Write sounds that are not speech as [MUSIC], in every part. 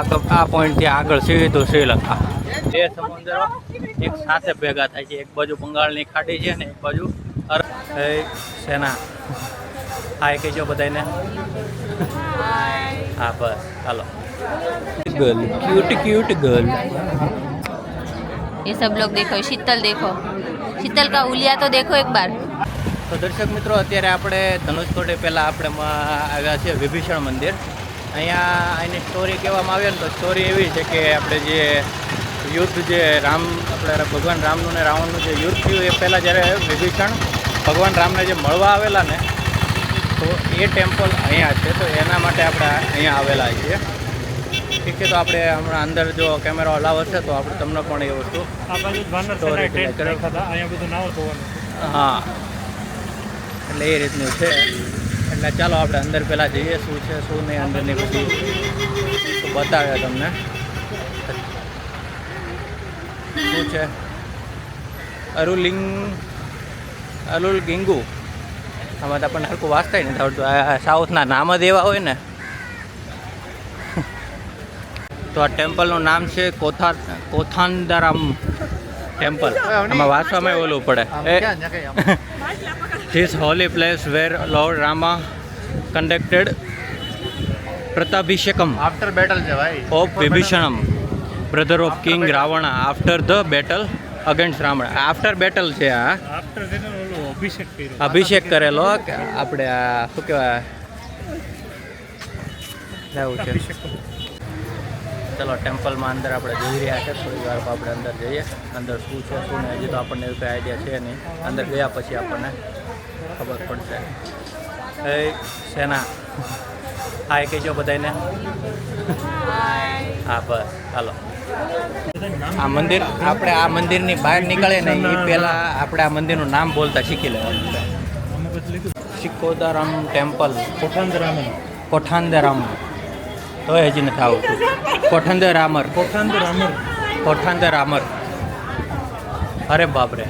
આ પોઈન્ટથી આગળ સીધું શ્રીલંકા. બે સમુદ્રો એક સાથે ભેગા થાય છે. એક બાજુ બંગાળની ખાડી છે ને એક બાજુ સેના. હાય કહેજો બધાને હા બસ. હાલો. ગર્લ ક્યુટ ક્યુટ ગર્લ એ સબ લોગ દેખો શીતલ દેખો. શીતલ કા ઉલિયા તો દેખો એક બાર તો દર્શક મિત્રો અત્યારે આપણે ધનુષકોટે પહેલાં આપણે આવ્યા છે વિભીષણ મંદિર. અહીંયા એની સ્ટોરી કહેવામાં આવે ને તો સ્ટોરી એવી છે કે આપણે જે યુદ્ધ જે રામ આપણે ભગવાન રામનું ને રાવણનું જે યુદ્ધ થયું એ પહેલાં જ્યારે વિભીષણ ભગવાન રામને જે મળવા આવેલા ને તો એ ટેમ્પલ અહીંયા છે. તો એના માટે આપણે અહીંયા આવેલા છીએ. ઠીક છે તો આપણે હમણાં અંદર જો કેમેરો અલાવ હશે તો આપણે તમને પણ એ વસ્તુ હા. એટલે એ રીતનું છે. એટલે ચાલો આપણે અંદર પહેલાં જઈએ શું છે શું નહીં અંદરની બધી બતાવે તમને. શું છે? અરુલિંગ અરુલ ગિંગુ. આમાં તો આપણને હરકું વાંચતાય નથી આવડતું. આ સાઉથના નામ જ એવા હોય ને. તો આ ટેમ્પલનું નામ છે કોથા કોથાંદરામ ટેમ્પલ. આમાં વાંચવામાં ઓલું પડે. [LAUGHS] This holy place where Lord Rama conducted Pratabhishekam after battle છે ભાઈ of Vibhishanam, brother of King Ravana, after the battle against Ravana. After battle છે આ આફ્ટર અભિષેક કરેલો આપણે આ શું કહેવાય એવું છે ચલો ટેમ્પલમાં અંદર આપણે જઈ રહ્યા છે થોડી વાર આપણે અંદર જઈએ અંદર શું છે શું નહીં હજી તો આપણને એવું કંઈ આઈડિયા છે નહીં અંદર ગયા પછી આપણને ખબર પડશે. એ સેના હાય કહેજો બધાને હા બસ હાલો. આ મંદિર આપણે આ મંદિરની બહાર નીકળે ને એ પહેલાં આપણે આ મંદિરનું નામ બોલતા શીખી લેવાનું. શિકોદારામ ટેમ્પલ. કોઠાંદરામન. કોઠાંદરામ. તો હજી નથી આવતું. કોઠાંદરામર. કોઠાંદરામર. કોઠાંદરામર. અરે બાપરે.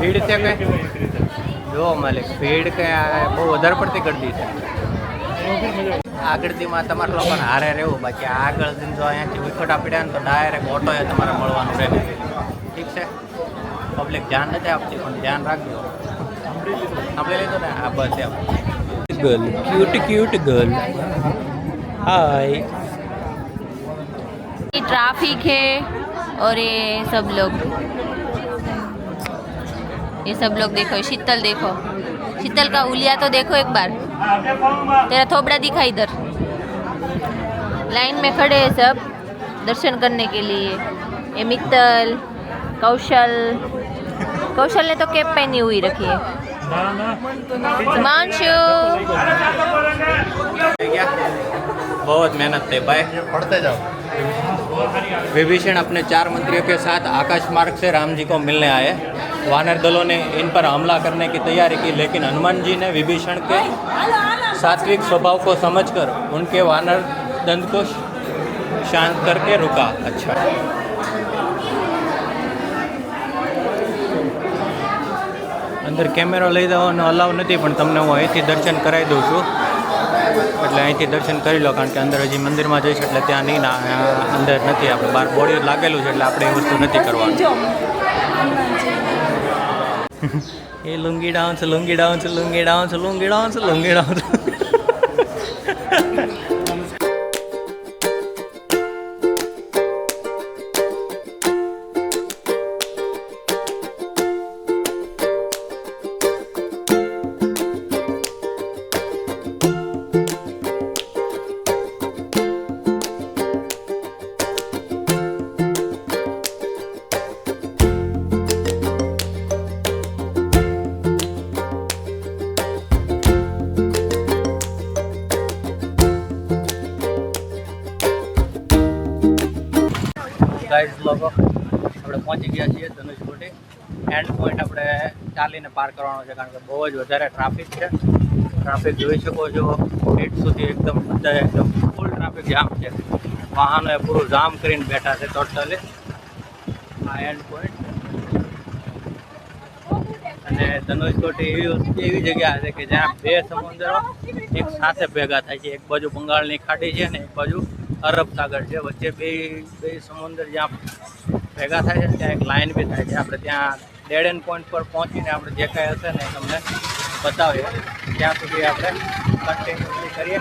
ભીડ છે કે કહેવાય રીતે જો માલિક ભીડ કે આ બહુ વધારે પડતી ગળદી છે એમાં પણ મજા આવે. આગળથીમાં તમારે લોકોને હારે રહેવું બાકી આગળ જઈને જો અહીંયાથી વિખોટા પડ્યા ને તો ડાયરેક્ટ ઓટોએ તમારે મળવાનું રહે ઠીક છે પબ્લિક ધ્યાન નથી આપતી પણ ધ્યાન રાખજો સાંભળી લીધું ને આ બસ એમ girl cute cute girl hi ये ट्रैफिक है और ये सब लोग ये सब लोग देखो, शीतल देखो। शीतल का उलिया तो देखो एक बार। तेरा थोबड़ा दिखा इधर। लाइन में खड़े हैं सब दर्शन करने के लिए। ये मित्तल, कौशल। कौशल ने तो कैप पहनी हुई रखी है। ના ના हिमांशु बहुत मेहनत थे भाई પડતે જાઓ विभीषण अपने चार मंत्रियों के साथ आकाश मार्ग से राम जी को मिलने आए वानर दलों ने इन पर हमला करने की तैयारी की लेकिन हनुमान जी ने विभीषण के सात्विक स्वभाव को समझकर उनके वानर दंड को शांत करके रुका अच्छा અંદર કેમેરો લઈ જવાનો અલાવ નથી પણ તમને હું અહીંથી દર્શન કરાવી દઉં છું એટલે અહીંથી દર્શન કરી લો કારણ કે અંદર હજી મંદિરમાં જઈશ એટલે ત્યાં નહીં ના અંદર નથી આપણે. બહાર બોડી લાગેલું છે એટલે આપણે એ વસ્તુ નથી કરવાનું. [LAUGHS] એ lungi dance lungi dance lungi dance lungi dance lungi dance guys લોકો આપણે પહોંચી ગયા છીએ ધનુષકોટી એન્ડ પોઈન્ટ આપણે ચાલીને પાર કરવાનો છે, કારણ કે બહુ જ વધારે ટ્રાફિક છે. ટ્રાફિક જોઈ શકો છો એટ સુધી એકદમ બધા એકદમ ફૂલ ટ્રાફિક જામ છે. વાહનો એ પૂરું જામ કરીને બેઠા છે ટોટલી આ એન્ડ પોઈન્ટ અને ધનુષકોટી એવી એવી જગ્યા છે કે જ્યાં બે સમુદ્રો એક સાથે ભેગા થાય છે. એક બાજુ બંગાળની ખાડી છે ને એક બાજુ અરબ સાગર છે. વચ્ચે બે બે સમુદ્ર જ્યાં ભેગા થાય છે, ત્યાં એક લાઇન બી થાય છે. આપણે ત્યાં ડેડ એન્ડ પોઈન્ટ પર પહોંચીને આપણે જે કાંઈ હશે ને તમને બતાવીએ. ત્યાં સુધી આપણે કન્ટિન્યુઅસલી કરીએ.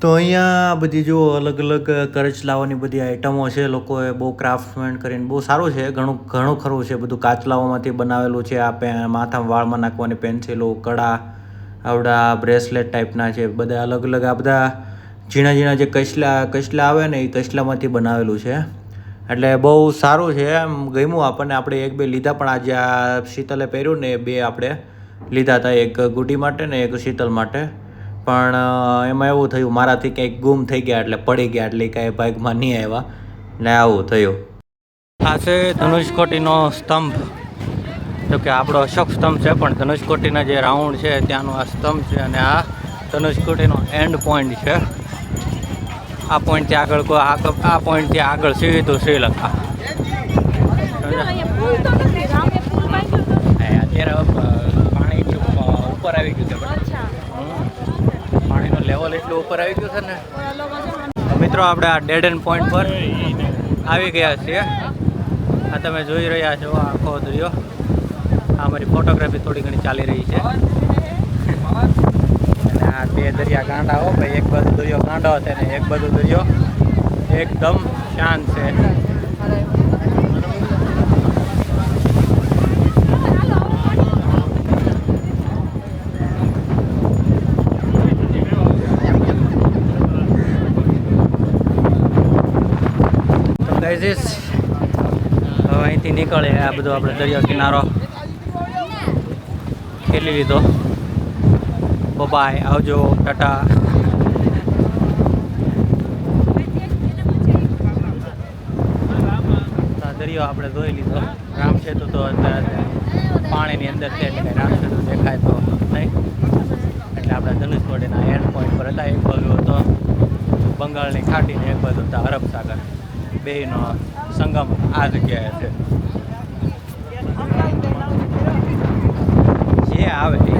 તો અહીંયા બધી જો અલગ અલગ કરચલાઓની બધી આઇટમો છે. લોકોએ બહુ ક્રાફ્ટમેન કરીને બહુ સારું છે. ઘણું ઘણું ખરું છે બધું. કાચલાઓમાંથી બનાવેલું છે. આ પે માથામાં વાળમાં નાખવાની પેન્સિલો કડા આવડા બ્રેસલેટ ટાઈપના છે, બધા અલગ અલગ આ બધા ઝીણા ઝીણા જે કચલા કચલા આવે ને એ કચલામાંથી બનાવેલું છે. એટલે બહુ સારું છે એમ ગમ્યું આપણને. આપણે એક બે લીધા પણ આજે આ શીતલે પહેર્યું ને એ બે આપણે લીધા હતા, એક ગુડી માટે ને એક શીતલ માટે. પણ એમાં એવું થયું, મારાથી કંઈક ગુમ થઈ ગયા એટલે પડી ગયા એટલે કાંઈ ભાગમાં નહીં આવ્યા. ને આવું થયું. આ છે ધનુષકોટીનો સ્તંભ. જો કે આપણો અશોક સ્તંભ છે પણ ધનુષકોટીના જે રાઉન્ડ છે ત્યાંનો આ સ્તંભ છે અને આ ધનુષકોટીનો એન્ડ પોઈન્ટ છે. આ પોઈન્ટથી આગળ કોઈ આ પોઈન્ટથી આગળ સીધું શ્રીલંકા. અત્યારે પાણી ઉપર આવી ગયું છે. પાણીનું લેવલ એટલું ઉપર આવી ગયું છે ને. મિત્રો આપણે આ ડેડ એન્ડ પોઈન્ટ પર આવી ગયા છીએ. આ તમે જોઈ રહ્યા છો આખો દરિયો. આ મારી ફોટોગ્રાફી થોડી ઘણી ચાલી રહી છે. અને આ બે દરિયા ગાંડા હો, ભાઈ, એક બાજુ દરિયો ગાંડો હતો ને એક બાજુ દરિયો એકદમ શાંત છે. અહીંથી નીકળે આ બધો આપણે દરિયા કિનારો. ખેલી લીધો. બાય આવજો. ટાટા. દરિયો આપણે જોઈ લીધો. રામસેતુ તો અત્યારે પાણીની અંદર છે, એટલે રામસેતુ દેખાય તો નહીં. એટલે આપણે ધનુષકોટીના એન્ડ પોઈન્ટ પર હતા. એક બાજુ હતો બંગાળની ખાટીને એક બાજુ હતા અરબ સાગર બેયનો સંગમ આ જગ્યાએ છે જે આવે. [LAUGHS] હવે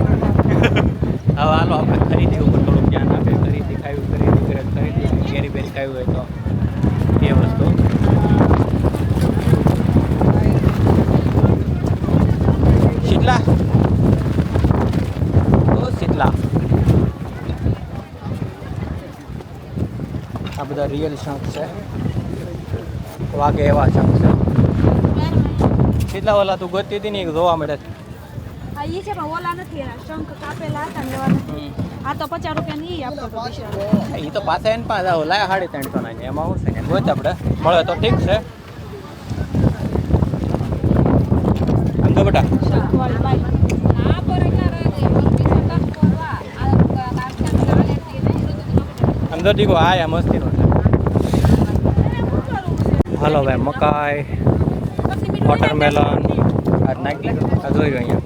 હાલો, આપણે ખરીદી ઉપર થોડુંક ધ્યાન આપીએ. ખરીદી ખાયું ખરીદી કરે ખરીદી કેરી બેરી ખાયું હોય તો એ વસ્તુ. શીતલા? ઓ શીતલા. આ બધા રિયલ શંખ છે. વાગે એવા શંખ છે. શીતલા વાલા તું ગોતતી હતી ને જોવા મળે છે. આ ઈ છે પણ ઓલા નથી એના શંખ કાપેલા હતા ને એવા નથી. આ તો પચાસ રૂપિયા ની આપતો એ તો પાછા એને પાછા લાયા સાડી ત્રણસો ના એમાં આવશે ને ગોત આપણે મળે તો ઠીક છે. સમજો બેટા. દીકો આ યા મસ્તીનો છે. હાલો ભાઈ મકાઈ વોટરમેલન. આ નાખી આ જોઈ રહ્યો અહીંયા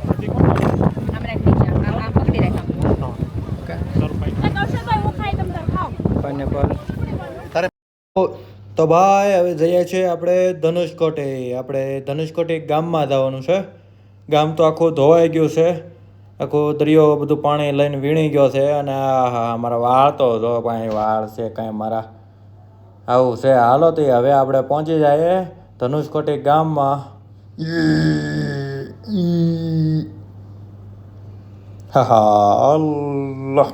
ઓકે કૌશલભાઈ હું ખાઈ તમ તાર ખાવ પાઇનેપલ તો ભાઈ હવે જઈએ છીએ આપણે ધનુષકોટે. આપણે ધનુષકોટે ગામમાં જવાનું છે. ગામ તો આખું ધોવાઈ ગયું છે. આખું દરિયો બધું પાણી લઈને વીણી ગયો છે અને હા મારા વાળ તો જો પાણી વાળ છે કાંઈ મારા. આવું છે. હાલો તો હવે આપણે પહોંચી જઈએ ધનુષકોટે ગામમાં. હા હા અલ્લાહ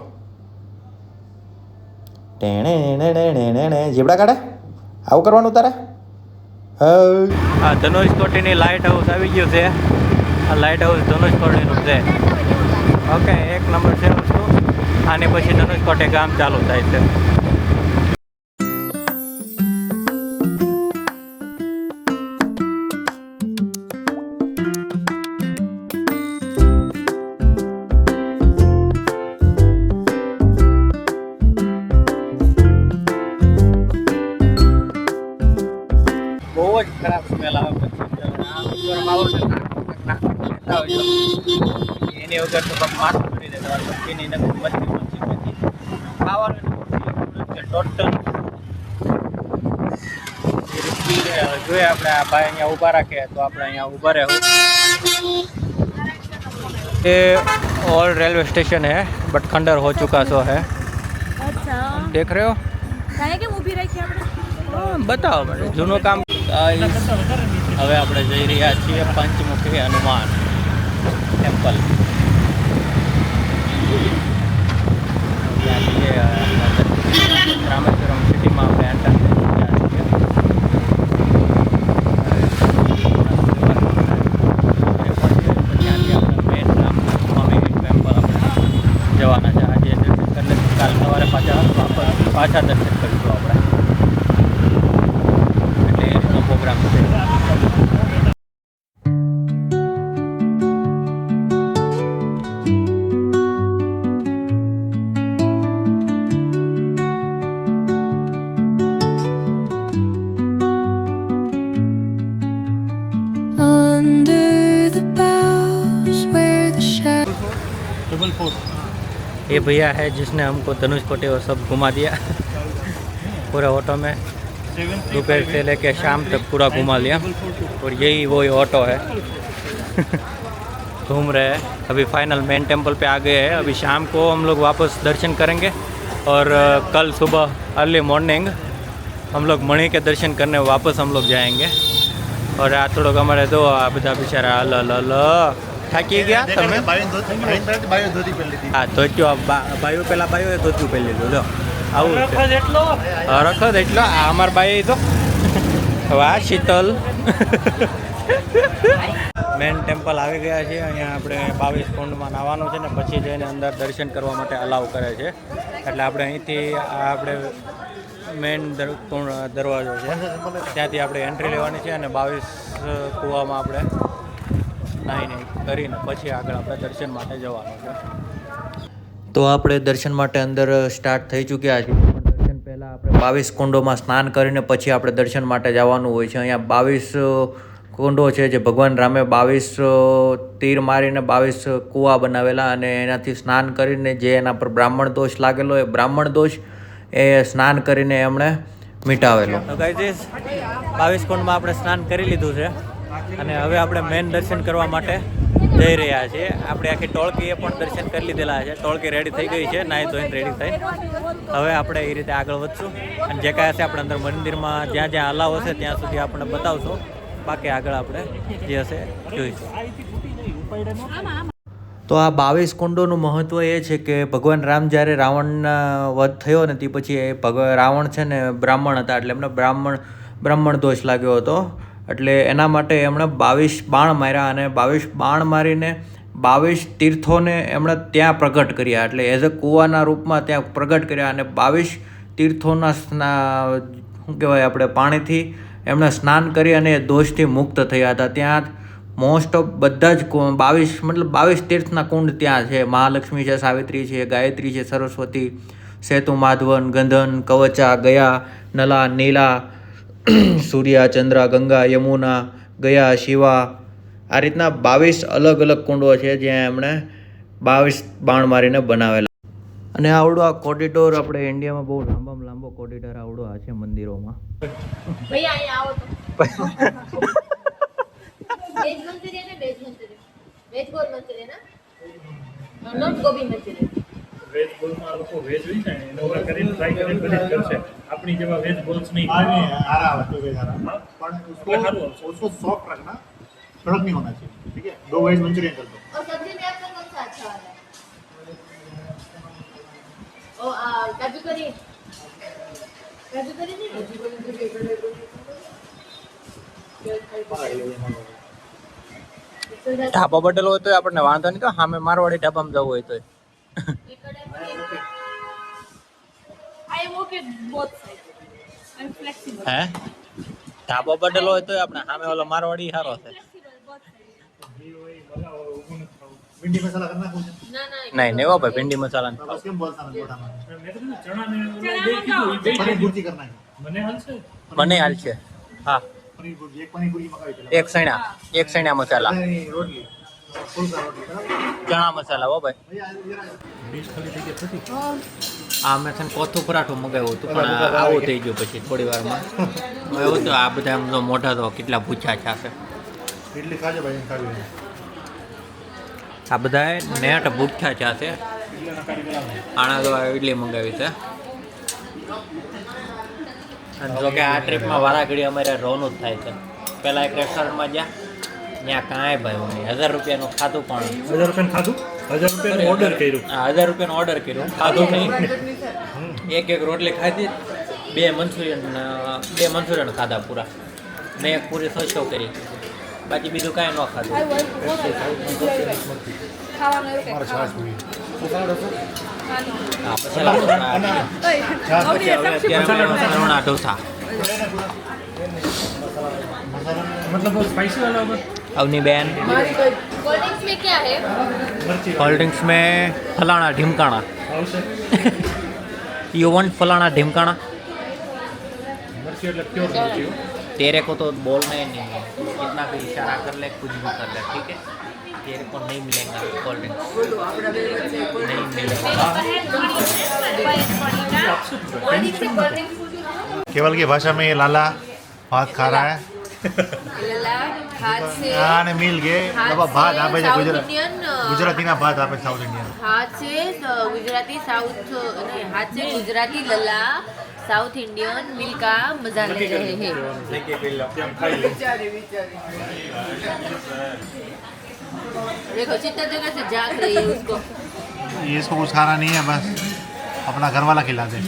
ટેણે જીબડા કાઢે? આવું કરવાનું તારે? આ ધનુષકોટીની લાઇટ હાઉસ આવી ગયું છે. આ લાઇટ હાઉસ ધનુષકોટીનું છે. ઓકે એક નંબર છે વસ્તુ. આની પછી ધનુષકોટી ગામ ચાલુ થાય છે. જોઈએ આપણે આ ભાઈ અહીંયા ઊભા રાખે તો આપણે અહીંયા ઊભા રહેવું ये ओल्ड रेलवे स्टेशन है बट खंडर हो चुका सो है દેખ રહ્યો કાંઈ કેમ ઊભી રાખી આપણે હા, બતાવો મને જૂનું કામ Guys, હવે આપણે જઈ રહ્યા છીએ પંચમુખી હનુમાન ટેમ્પલ ત્યાં છીએ અ, રામેશ્વરમ સિટીમાં આપણે એન્ટર પાછા પાછા દર્શન કરીશું આપણે. भैया है जिसने हमको धनुष कोटे और सब घुमा दिया। पूरे ऑटो में। दोपहर से लेके शाम तक पूरा घुमा लिया। और यही वो ऑटो है। घूम रहे हैं। अभी फाइनल मेन टेंपल पे आ गए हैं। अभी शाम को हम लोग वापस दर्शन करेंगे। और कल सुबह अर्ली मॉर्निंग हम लोग मणि के दर्शन करने वापस हम लोग जाएँगे। और रात लोग हमारे तो आप बचा बेचारा अल अल। થાકી ગયા તમે? હા ધોત્યો. ભાઈઓ પેલા બાયો ધોત્યું પહેરી લીધું. જો આવું રખદ એટલો? રખદ એટલો. આ અમાર ભાઈ તો. વાહ શીતલ. મેન ટેમ્પલ આવી ગયા છે. અહીંયા આપણે બાવીસ કુંડમાં નાહવાનું છે ને પછી જઈને અંદર દર્શન કરવા માટે અલાવ કરે છે. એટલે આપણે અહીંથી આ આપણે મેન દરવાજો છે. ત્યાંથી આપણે એન્ટ્રી લેવાની છે અને બાવીસ કૂવામાં આપણે નાહી નહીં. કરીને પછી આગળ આપણે દર્શન માટે જવાનું છે. તો આપણે દર્શન માટે અંદર સ્ટાર્ટ થઈ ચૂક્યા છીએ. દર્શન પહેલાં આપણે બાવીસ કુંડોમાં સ્નાન કરીને પછી આપણે દર્શન માટે જવાનું હોય છે. અહીંયા બાવીસ કુંડો છે જે ભગવાન રામે બાવીસ તીર મારીને બાવીસ કૂવા બનાવેલા અને એનાથી સ્નાન કરીને જે એના પર બ્રાહ્મણ દોષ લાગેલો એ બ્રાહ્મણ દોષ એ સ્નાન કરીને એમણે મિટાવેલો. બાવીસ કુંડમાં આપણે સ્નાન કરી લીધું છે. અને હવે આપણે મેન દર્શન કરવા માટે જઈ રહ્યા છીએ. આપણે આખી ટોળકીએ પણ દર્શન કરી લીધેલા છે. ટોળકી રેડી થઈ ગઈ છે. નાહી ધોઈને રેડી થઈ. હવે આપણે એ રીતે આગળ વધશું. અને જે કાંઈ હશે આપણે અંદર મંદિરમાં જ્યાં જ્યાં અલાવ હશે ત્યાં સુધી આપણે બતાવશું. બાકી આગળ આપણે જે હશે જોઈશું. તો આ બાવીસ કુંડોનું મહત્ત્વ એ છે કે ભગવાન રામ જ્યારે રાવણના વધ થયો ને તે પછી એ રાવણ છે ને બ્રાહ્મણ હતા, એટલે એમને બ્રાહ્મણ બ્રાહ્મણ દોષ લાગ્યો હતો. એટલે એના માટે એમણે બાવીસ બાણ માર્યા અને બાવીસ બાણ મારીને બાવીસ તીર્થોને એમણે ત્યાં પ્રગટ કર્યા. એટલે એઝ અ કૂવાના રૂપમાં ત્યાં પ્રગટ કર્યા અને બાવીસ તીર્થોના શું કહેવાય આપણે, પાણીથી એમણે સ્નાન કરી અને એ દોષથી મુક્ત થયા હતા. ત્યાં મોસ્ટ ઓફ બધા જ બાવીસ, મતલબ બાવીસ તીર્થના કુંડ ત્યાં છે. મહાલક્ષ્મી છે, સાવિત્રી છે, ગાયત્રી છે, સરસ્વતી સેતુ માધવન ગંધન, કવચા, ગયા, નલા, નીલા [CLEARS THROAT] સૂર્યા ચંદ્રા ગંગા યમુના ગયા શિવા આ રીતના બાવીસ અલગ અલગ કુંડો છે જ્યાં એમણે બાવીસ બાણ મારીને બનાવેલા. અને આવડો આ કોરિડોર આપણે ઇન્ડિયામાં બહુ લાંબામાં લાંબો કોરિડોર આવડો આ છે મંદિરોમાં. ભૈયા આવો તો. [LAUGHS] વેજ મંચુરિયન ને veg Manchurian veg goal Manchurian ના નોટ ગોબી મંચુરિયન વેજ બોલમાં આ લોકો વેજ હોય છે ને એને ઓલા કરીને ટ્રાય કરીને બધી જ કરશે આપણી જેવા વેજ બોલ્સ નહીં हाँ नहीं आ रहा है तो वेज आ रहा है पर उसको उसको उसको सॉफ्ट रखना कड़क नहीं होना चाहिए ठीक है दो वेज मंचूरियन कर दो और सब्जी में आपका कौन सा अच्छा वाला है ओ आ, काजू करी काजू करी नहीं ઢાબા બદલ હોય તો આપણને વાંધો નહીં તો સામે મારવાડી ઢાબામાં જવું હોય તો હે? ધાબો બદલો હોય તો આપણે. સામે ઓલો મારવાડી સારો છે. નહીં નહીં નેવા ભાઈ ભીંડી મસાલા મને હાલશે હાલ છે. હા. એક પનીર એક સૈણા એક સૈણા મસાલા. રોટલી. ચણા મસાલા હો ભાઈ. આ મેં છે કોથો પરાઠો મગાવ્યો હતું પણ આવો થઈ ગયો પછી થોડી વારમાં. [LAUGHS] એવું તો આ બધા એમ તો મોઢા તો કેટલા ભૂચા છે એટલી ખાજે ભાઈ ખાવી આ બધા નેટ ભૂખ્યા ચા છે આણા તો ઇડલી મંગાવી છે. જો કે આ ટ્રીપમાં વારાઘડી અમારે રોનું જ થાય છે. પહેલાં એક રેસ્ટોરન્ટમાં જ્યાં ત્યાં કાંઈ ભાઈ નહીં હજાર રૂપિયાનું ખાધું પણ. હજાર રૂપિયાનું ખાધું? હજાર રૂપિયાનું ઓર્ડર કર્યું. હા હજાર રૂપિયાનો ઓર્ડર કર્યું. ખાધું નહીં. એક એક રોટલી ખાધી. બે મંચુરિયન બે મંચુરિયન ખાધા પૂરા. મેં એક પૂરી સોસો કરી. બાકી બીજું કાંઈ ન ખાધું. મતલબ સ્પાઈસી કંઈક अवनी बहन कोल्ड ड्रिंक्स में फलाना ढिमकाना। [LAUGHS] यू वन फलाना ढिमकाना? तेरे को तो बोलना ही नहीं है। कितना भी इशारा कर ले, कुछ भी कर ले, ठीक है? तेरे को नहीं मिलेगा कोल्ड ड्रिंक्स नहीं मिलेगा। केवल की भाषा में ये लाला बात खा रहा है। લલા હાથ સે આને મિલ ગે બાબા ભાત આપે છે સાઉથ ગુજરાત ઇન્ડિયન ગુજરાતીના ભાત આપે છે સાઉથ ઇન્ડિયન હાથ से गुजराती साउथ नहीं हाथ से गुजराती लला साउथ इंडियन मिल का मजा ले रहे हैं ત્યાં ખાઈ લે देखो चित्ता जगह से झांक रही है उसको ये इसको कुछ खाना नहीं है बस अपना घर वाला खिला दे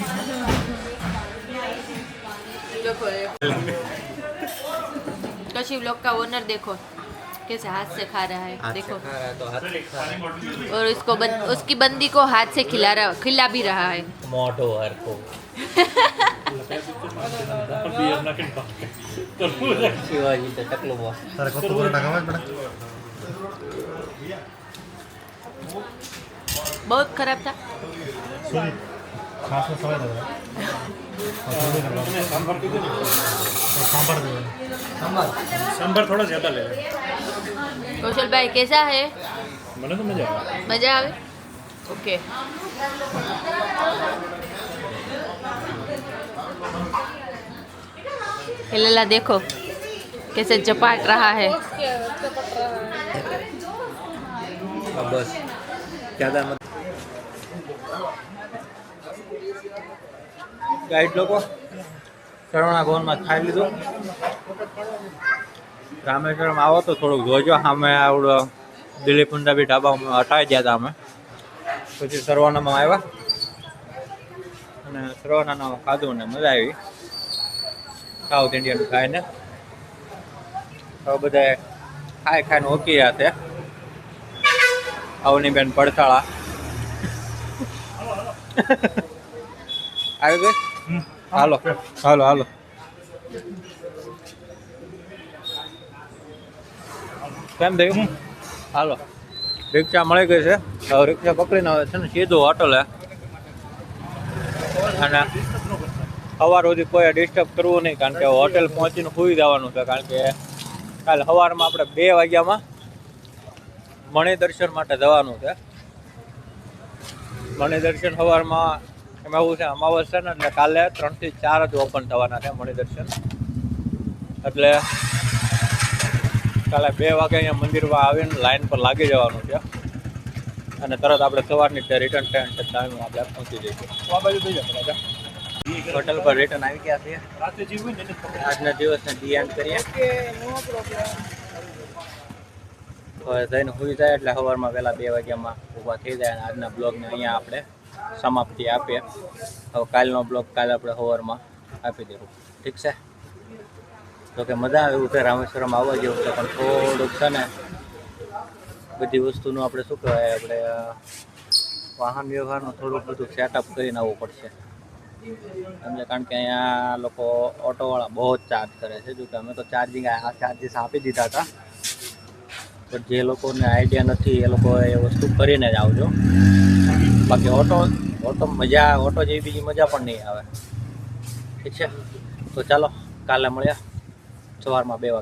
देखो शिव लोग का ओनर देखो कैसे हाथ से खा रहा है देखो। और उसको उसकी बंदी को हाथ से खिला रहा खिला भी रहा है। मोटो हर को। बहुत खराब था। सांभर सांभर थोड़ा ज़्यादा ले कौशल भाई कैसा है तो मज़ा मज़ा आवे ओके हिलेला देखो कैसे चपाट रहा है बस ज़्यादा मत ગાઈડ લોકો. શરવણા ભવનમાં ખાઈ લીધું. રામેશ્વરમ આવો તો થોડુંક જોજો. અમે આવડો દિલીપ પંજાબી ઢાબામાં હટાઈ ગયા હતા અમે. પછી સરવાનામાં આવ્યા. અને સરવાનામાં ખાધું ને મજા આવી. સાઉથ ઇન્ડિયન ખાઈને. હવે બધા ખાઈ ખાઈને ઓકી રહ્યા છે. અવની બેન પડથાળા [LAUGHS] આવી ગઈ? હાલો. હાલો હાલો. કેમ થયું હાલો. રિક્ષા મળી ગઈ છે. હવે રિક્ષા પકડીને આવે છે ને સીધું હોટલે અને સવાર સુધી કોઈ ડિસ્ટર્બ કરવું નહીં કારણ કે હોટેલ પહોંચીને સુઈ જવાનું છે કારણ કે કાલે સવારમાં આપણે બે વાગ્યામાં મણિ દર્શન માટે જવાનું છે. મણિ દર્શન સવારમાં એમાં એવું છે અમાવસ્યા છે ને એટલે કાલે ત્રણથી ચાર જ ઓપન થવાના છે મણિદર્શન. એટલે કાલે બે વાગે અહીંયા મંદિરમાં આવીને લાઈન પર લાગી જવાનું છે. અને તરત આપણે સવારની ત્યાં રિટર્ન ટ્રેન છે ટાઈમ આપણે પહોંચી જઈશું આ બાજુ થઈ જશે હોટલ પર રિટર્ન આવી ગયા જ આજના દિવસને ધ્યાન કરીએ. હવે જઈને સુઈ જાય એટલે સવારમાં પહેલાં બે વાગ્યામાં ઊભા થઈ જાય અને આજના બ્લોગને અહીંયા આપણે સમાપ્તિ આપીએ હવે કાલનો બ્લોગ કાલે આપણે સવારમાં આપી દેવું. ઠીક છે? તો કે મજા આવે એવું છે, રામેશ્વરમ આવવા જેવું છે, પણ થોડુંક છે ને બધી વસ્તુનું આપણે શું કહેવાય, આપણે વાહન વ્યવહારનું થોડુંક બધું સેટઅપ કરીને આવવું પડશે. સમજે કારણ કે અહીંયા લોકો ઓટોવાળા બહુ જ ચાર્જ કરે છે. જોકે અમે તો ચાર્જિંગ આ ચાર્જિસ આપી દીધા હતા. પણ જે લોકોને આઈડિયા નથી, એ લોકો એ વસ્તુ કરીને જ આવજો. બાકી ઓટો ઓટો મજા ઓટો જેવી બીજી મજા પણ નહીં આવે. ઠીક છે? તો ચાલો, કાલે મળ્યા સવારમાં બે વાગે